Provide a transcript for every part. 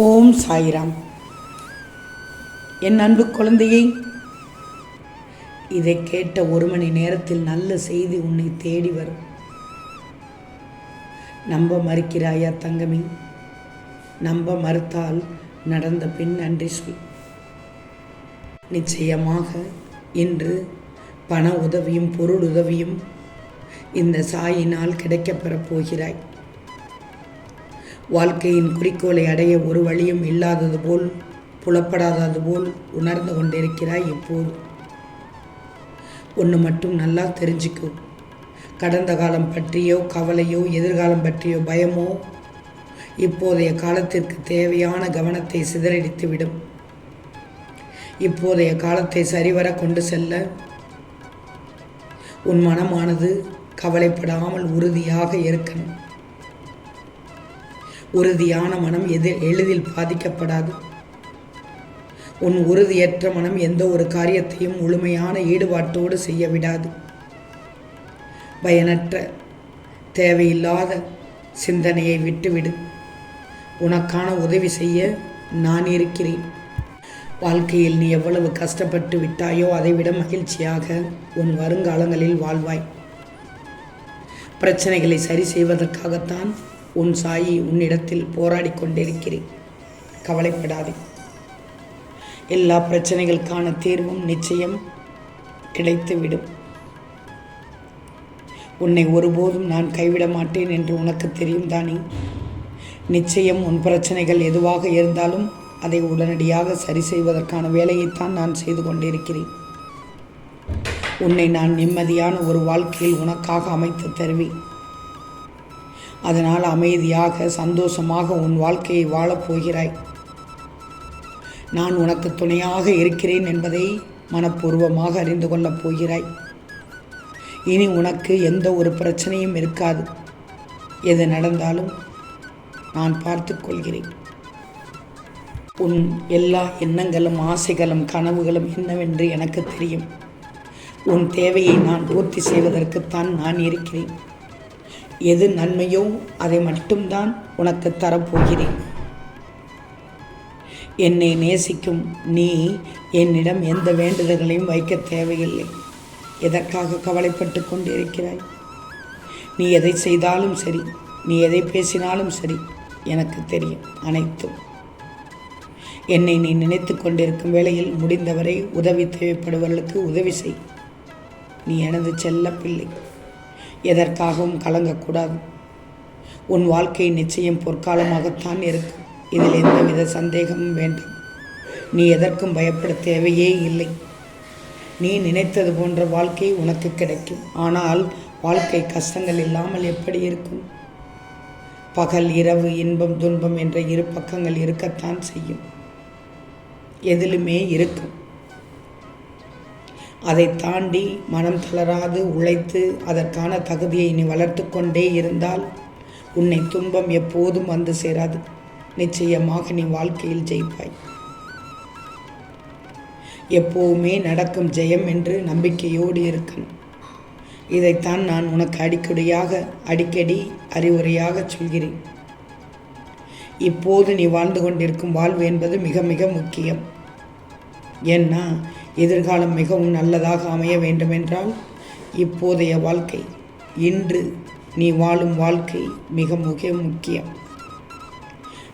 ஓம் சாய்ராம். என் அன்பு குழந்தையை இதை கேட்ட ஒரு மணி நேரத்தில் நல்ல செய்தி உன்னை தேடி வரும். நம்ப மறுக்கிறாயா தங்கமி? நம்ப மறுத்தால் நடந்த பின் நன்றி சொல். நிச்சயமாக இன்று பண உதவியும் பொருள் உதவியும் இந்த சாயினால் கிடைக்கப்பெறப் போகிறாய். வாழ்க்கையின் குறிக்கோளை அடைய ஒரு வழியும் இல்லாதது போல் புலப்படாதது போல் உணர்ந்து கொண்டிருக்கிறாய் இப்போது. ஒன்று மட்டும் நல்லா தெரிஞ்சுக்கோ. கடந்த காலம் பற்றியோ கவலையோ எதிர்காலம் பற்றியோ பயமோ இப்போதைய காலத்திற்கு தேவையான கவனத்தை சிதறடித்துவிடும். இப்போதைய காலத்தை சரிவர கொண்டு செல்ல. உன் மனமானது கவலைப்படாமல் உறுதியாக இருக்கணும். உறுதியான மனம் எது எளிதில் பாதிக்கப்படாது. உன் உறுதியற்ற மனம் எந்த ஒரு காரியத்தையும் முழுமையான ஈடுபாட்டோடு செய்ய விடாது. பயனற்ற தேவையில்லாத சிந்தனையை விட்டுவிடு. உனக்கான உதவி செய்ய நான் இருக்கிறேன். வாழ்க்கையில் நீ எவ்வளவு கஷ்டப்பட்டு விட்டாயோ அதைவிட மகிழ்ச்சியாக உன் வருங்காலங்களில் வாழ்வாய். பிரச்சனைகளை சரி செய்வதற்காகத்தான் உன் சாயி உன்னிடத்தில் போராடி கொண்டிருக்கிறேன். கவலைப்படாதே. எல்லா பிரச்சனைகளுக்கான தீர்வும் நிச்சயம் கிடைத்துவிடும். உன்னை ஒருபோதும் நான் கைவிட மாட்டேன் என்று உனக்கு தெரியும் தானே? நிச்சயம் உன் பிரச்சனைகள் எதுவாக இருந்தாலும் அதை உடனடியாக சரி செய்வதற்கான வேலையைத்தான் நான் செய்து கொண்டிருக்கிறேன். உன்னை நான் நிம்மதியான ஒரு வாழ்க்கையில் உனக்காக அமைத்து தருவேன். அதனால் அமைதியாக சந்தோஷமாக உன் வாழ்க்கையை வாழப் போகிறாய். நான் உனக்கு துணையாக இருக்கிறேன் என்பதை மனப்பூர்வமாக அறிந்து கொள்ளப் போகிறாய். இனி உனக்கு எந்த ஒரு பிரச்சனையும் இருக்காது. எது நடந்தாலும் நான் பார்த்து கொள்கிறேன். உன் எல்லா எண்ணங்களும் ஆசைகளும் கனவுகளும் என்னவென்று எனக்கு தெரியும். உன் தேவையை நான் பூர்த்தி செய்வதற்குத்தான் நான் இருக்கிறேன். எது நன்மையோ அதை மட்டும்தான் உனக்கு தரப்போகிறேன். என்னை நேசிக்கும் நீ என்னிடம் எந்த வேண்டுதல்களையும் வைக்க தேவையில்லை. எதற்காக கவலைப்பட்டு கொண்டிருக்கிறாய்? நீ எதை செய்தாலும் சரி நீ எதை பேசினாலும் சரி எனக்கு தெரியும் அனைத்தும். என்னை நீ நினைத்து கொண்டிருக்கும் வேளையில் முடிந்தவரை உதவி தேவைப்படுவர்களுக்கு உதவி செய். நீ எனது செல்ல பிள்ளை எதற்காகவும் கலங்கக்கூடாது. உன் வாழ்க்கை நிச்சயம் பொற்காலமாகத்தான் இருக்கும் இதில் எந்தவித சந்தேகமும் வேண்டாம். நீ எதற்கும் பயப்பட தேவையே இல்லை. நீ நினைத்தது போன்ற வாழ்க்கை உனக்கு கிடைக்கும். ஆனால் வாழ்க்கை கஷ்டங்கள் இல்லாமல் எப்படி இருக்கும்? பகல் இரவு இன்பம் துன்பம் என்ற இரு பக்கங்கள் இருக்கத்தான் செய்யும். எதிலுமே இருக்கும். அதை தாண்டி மனம் தளராது உழைத்து அதற்கான தகுதியை நீ வளர்த்து கொண்டே இருந்தால் உன்னை துன்பம் எப்போதும் வந்து சேராது. நிச்சயமாக நீ வாழ்க்கையில் ஜெயிப்பாய். எப்போவுமே நடக்கும் ஜெயம் என்று நம்பிக்கையோடு இருக்கணும். இதைத்தான் நான் உனக்கு அடிக்கடியாக அடிக்கடி அறிவுரையாக சொல்கிறேன். இப்போது நீ வாழ்ந்து கொண்டிருக்கும் வாழ்வு என்பது மிக மிக முக்கியம். ஏன்னா எதிர்காலம் மிகவும் நல்லதாக அமைய வேண்டுமென்றால் இப்போதைய வாழ்க்கை இன்று நீ வாழும் வாழ்க்கை மிக மிக முக்கியம்.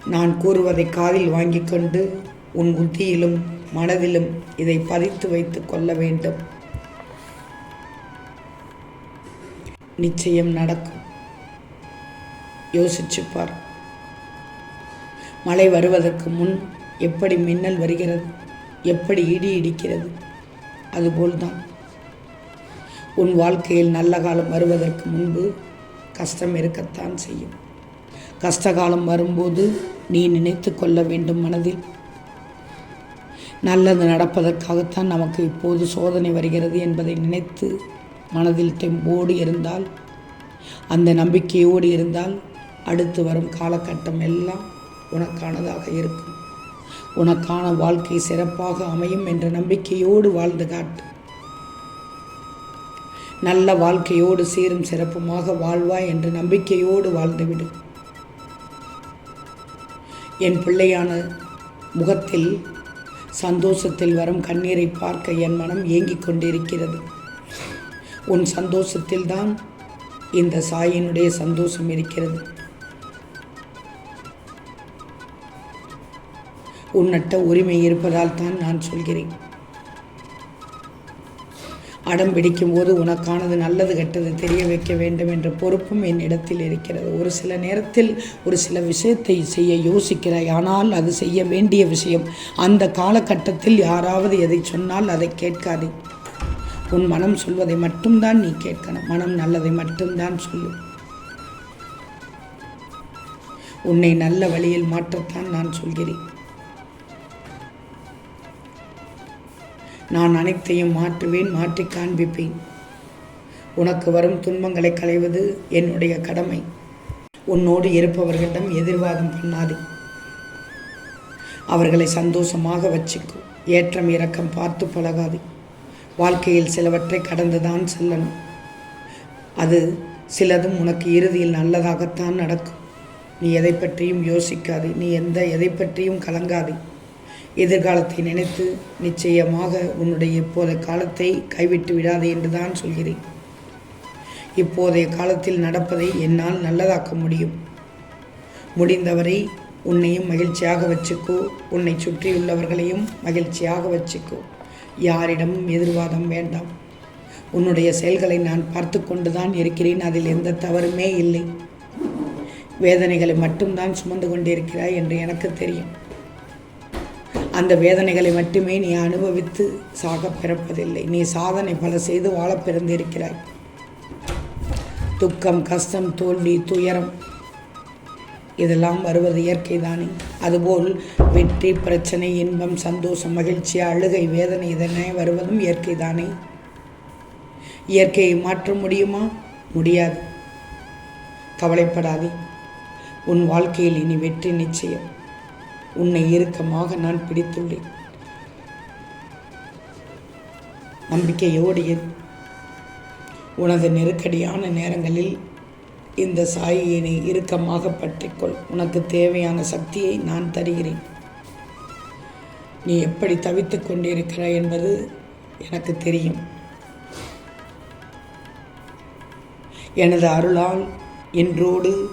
நான் கூறுவதை காதில் வாங்கிக் கொண்டு உன் புத்தியிலும் மனதிலும் இதை பதித்து வைத்து கொள்ள வேண்டும். நிச்சயம் நடக்கும். யோசிச்சுப்பார். மழை வருவதற்கு முன் எப்படி மின்னல் வருகிறது? எப்படி இடி இடிக்கிறது? அதுபோல்தான். உன் வாழ்க்கையில் நல்ல காலம் வருவதற்கு முன்பு கஷ்டம் இருக்கத்தான் செய்யும். கஷ்டகாலம் வரும்போது நீ நினைத்து கொள்ள வேண்டும் மனதில். நல்லது நடப்பதற்காகத்தான் நமக்கு இப்போது சோதனை வருகிறது என்பதை நினைத்து மனதில் தெம்போடு இருந்தால் அந்த நம்பிக்கையோடு இருந்தால் அடுத்து வரும் காலகட்டம் எல்லாம் உனக்கானதாக இருக்கும். உனக்கான வாழ்க்கை சிறப்பாக அமையும் என்ற நம்பிக்கையோடு வாழ்ந்து காட்டு நல்ல வாழ்க்கையோடு சீரும் சிறப்புமாக வாழ்வாய் என்ற நம்பிக்கையோடு வாழ்ந்துவிடு என் பிள்ளையான முகத்தில் சந்தோஷத்தில் வரும் கண்ணீரை பார்க்க என் மனம் ஏங்கிக் கொண்டிருக்கிறது. உன் சந்தோஷத்தில்தான் இந்த சாயினுடைய சந்தோஷம் இருக்கிறது. உன்னட்ட உரிமை இருப்பதால் தான் நான் சொல்கிறேன். அடம் பிடிக்கும் போது உனக்கானது நல்லது கெட்டது தெரிய வைக்க வேண்டும் என்ற பொறுப்பும் என்னிடத்தில் இருக்கிறது. ஒரு சில நேரத்தில் ஒரு சில விஷயத்தை செய்ய யோசிக்கிறாய். ஆனால் அது செய்ய வேண்டிய விஷயம். அந்த காலகட்டத்தில் யாராவது எதை சொன்னால் அதை கேட்காதே. உன் மனம் சொல்வதை மட்டும்தான் நீ கேட்கணும். மனம் நல்லதை மட்டும்தான் சொல்லும். உன்னை நல்ல வழியில் மாற்றத்தான் நான் சொல்கிறேன். நான் அனைத்தையும் மாற்றுவேன் மாற்றி காண்பிப்பேன். உனக்கு வரும் துன்பங்களை களைவது என்னுடைய கடமை. உன்னோடு இருப்பவர்களிடம் எதிர்வாதம் பண்ணாதே. அவர்களை சந்தோஷமாக வச்சுக்கோ. ஏற்றம் இறக்கம் பார்த்து பழகாதே. வாழ்க்கையில் சிலவற்றை கடந்துதான் செல்லணும். அது சிலதும் உனக்கு இறுதியில் நல்லதாகத்தான் நடக்கும். நீ எதை பற்றியும் யோசிக்காதே. நீ எந்த எதை பற்றியும் கலங்காதே. எதிர்காலத்தை நினைத்து நிச்சயமாக உன்னுடைய இப்போதைய காலத்தை கைவிட்டு விடாதே என்று தான் சொல்கிறேன். இப்போதைய காலத்தில் நடப்பதை என்னால் நல்லதாக்க முடியும். முடிந்தவரை உன்னையும் மகிழ்ச்சியாக வச்சுக்கோ. உன்னை சுற்றியுள்ளவர்களையும் மகிழ்ச்சியாக வச்சுக்கோ. யாரிடமும் எதிர்வாதம் வேண்டாம். உன்னுடைய செயல்களை நான் பார்த்து கொண்டுதான் இருக்கிறேன். அதில் எந்த தவறுமே இல்லை. வேதனைகளை மட்டும்தான் சுமந்து கொண்டிருக்கிறாய் என்று எனக்கு தெரியும். அந்த வேதனைகளை மட்டுமே நீ அனுபவித்து சாக பிறப்பதில்லை. நீ சாதனை பல செய்து வாழ பிறந்திருக்கிறாய். துக்கம் கஷ்டம் தோல்வி துயரம் இதெல்லாம் வருவது இயற்கை தானே அதுபோல் வெற்றி பிரச்சனை இன்பம் சந்தோஷம் மகிழ்ச்சி அழுகை வேதனை இதனை வருவதும் இயற்கை தானே இயற்கையை மாற்ற முடியுமா? முடியாது. கவலைப்படாதே. உன் வாழ்க்கையில் இனி வெற்றி நிச்சயம். உன்னை இறுக்கமாக நான் பிடித்துள்ளேன். நம்பிக்கையோடு உனது நெருக்கடியான நேரங்களில் இந்த சாயினை இறுக்கமாக பற்றிக்கொள். உனக்கு தேவையான சக்தியை நான் தருகிறேன். நீ எப்படி தவித்துக் கொண்டிருக்கிறாய் என்பது எனக்கு தெரியும். எனது அருளால் என்றோடு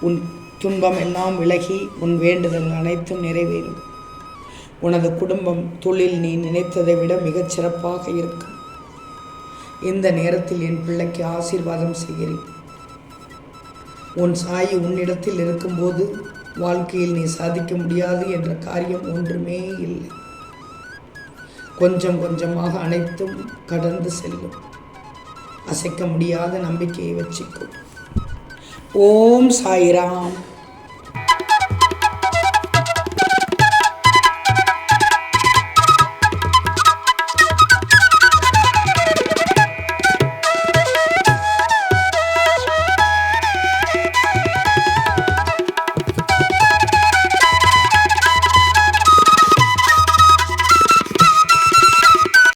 உன் துன்பம் எல்லாம் விலகி உன் வேண்டுதல் அனைத்தும் நிறைவேறும். உனது குடும்பம் தொழில் நீ நினைத்ததை விட மிகச் சிறப்பாக இருக்கும். இந்த நேரத்தில் என் பிள்ளைக்கு ஆசீர்வாதம் செய்கிறேன். உன் சாயி உன்னிடத்தில் இருக்கும்போது வாழ்க்கையில் நீ சாதிக்க முடியாது என்ற காரியம் ஒன்றுமே இல்லை. கொஞ்சம் கொஞ்சமாக அனைத்தும் கடந்து செல்லும். அசைக்க முடியாத நம்பிக்கையை வச்சுக்கும் ஓம் சாய்ராம்.